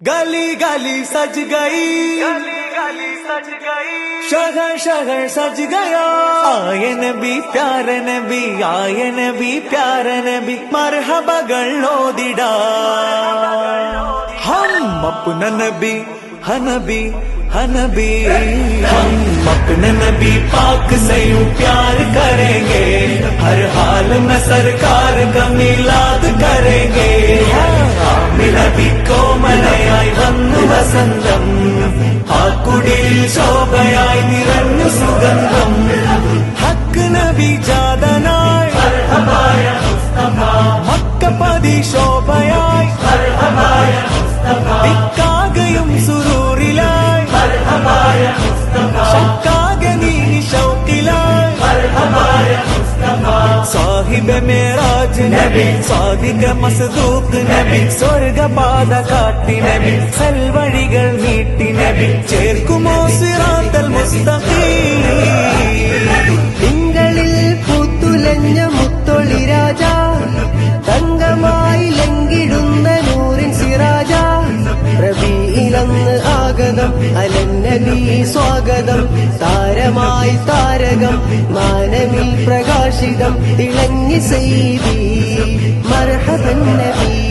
गली गली सज गई। गली गली सज गई। शहर शहर सज गया। आए भी प्यार नबी आए नबी प्यार नबी मरहबा लो दिडा हम अपना नबी हन भी हम अपने नबी पाक से यू प्यार करेंगे। हर हाल में सरकार का मिलाद करेंगे। ആ കുടിയിൽ ശോഭയായി നിറഞ്ഞു സുഗന്ധം. ഹക്ക് നബി ജാതനായി. മക്കപ്പതി ശോഭയായി. ദിക്കാകയും സുരൂറിലായി ശക്കാകെ നീ ഷൗക്കിലായി. സാഹിബ് മേറാജ് നബി സാദിക മസ്ദൂക്ക് നബി സ്വർഗപാത കാട്ടി നബി സൽവഴിക ചേർക്കുമോ സിറാത്തൽ മുസ്തഖീ? നിങ്ങളിൽ പൂത്തുലഞ്ഞ മുത്തൊളി രാജ തങ്കമായി ലങ്കിടുന്ന നൂറിൻ സിറാജ. റബിയിലന്ന് ആഗതം അലന്നബി സ്വാഗതം താരമായി താരകം മാനവിൽ പ്രകാശിതം ഇളങ്ങി സെയ്തി മർഹബൻ നബി.